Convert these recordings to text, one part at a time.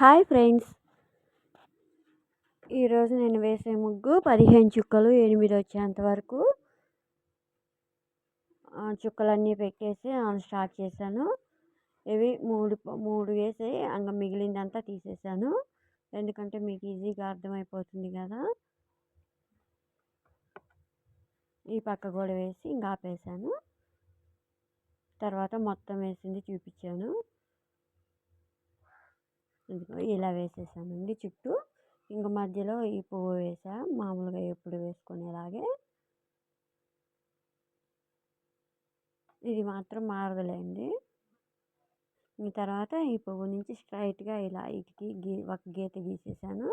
Hi friends. ఈరోజు నేను వేసే ముగ్గు పదిహేను చుక్కలు ఎనిమిది వచ్చేంత వరకు. చుక్కలన్నీ పెట్టేసి స్టార్ట్ చేశాను. ఇవి మూడు మూడు వేసి ఇంకా మిగిలిందంతా తీసేసాను. ఎందుకంటే మీకు ఈజీగా అర్థమైపోతుంది కదా. ఈ పక్క కూడా వేసి ఇంకా ఆపేసాను. తర్వాత మొత్తం వేసింది చూపించాను. ఇదిగో ఇలా వేసేసానండి చుట్టూ. ఇంక మధ్యలో ఈ పువ్వు వేసా. మామూలుగా ఎప్పుడు వేసుకునేలాగే. ఇది మాత్రం మారదులేండి. తర్వాత ఈ పువ్వు నుంచి స్ట్రైట్గా ఇలా ఇటుకి గీ ఒక గీత గీసేసాను.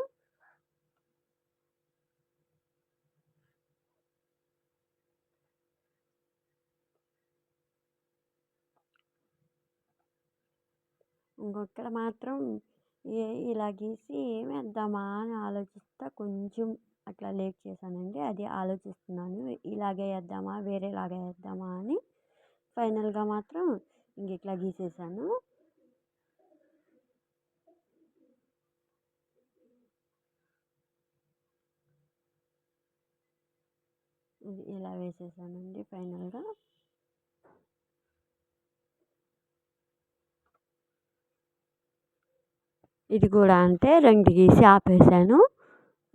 ఇంకొక్కడ మాత్రం ఇలా గీసి ఏం వేద్దామా అని ఆలోచిస్తా. కొంచెం అట్లా లేట్ చేశానండి. అది ఆలోచిస్తున్నాను. ఇలాగే వేద్దామా వేరేలాగా వేద్దామా అని ఫైనల్గా మాత్రం ఇంక ఇట్లా గీసేసాను. ఇలా వేసేసానండి ఫైనల్గా. ఇది కూడా అంతే రెండు గీసి ఆపేసాను.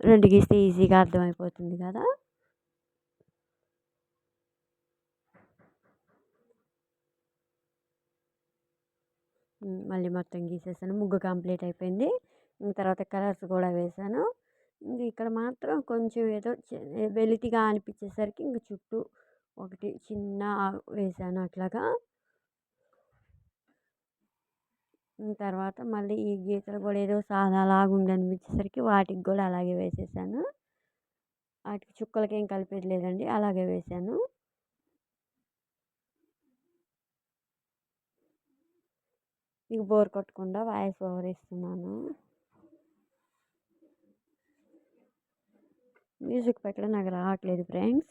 రెండు గీస్తే ఈజీగా అర్థమైపోతుంది కదా. మళ్ళీ మొత్తం గీసేసాను. ముగ్గు కంప్లీట్ అయిపోయింది. తర్వాత కలర్స్ కూడా వేసాను. ఇక్కడ మాత్రం కొంచెం ఏదో వెలితిగా అనిపించేసరికి ఇంక చుట్టూ ఒకటి చిన్న వేసాను అట్లాగా. తర్వాత మళ్ళీ ఈ గీతలు కూడా ఏదో సాదాలాగా ఉంది అనిపించేసరికి వాటికి కూడా అలాగే వేసేసాను. వాటికి చుక్కలకి ఏం కలిపేది లేదండి అలాగే వేసాను. మీకు బోర్ కొట్టకుండా వాయిస్ ఓవర్ ఇస్తున్నాను మ్యూజిక్ పెట్టడం నాకు రావట్లేదు ఫ్రెండ్స్.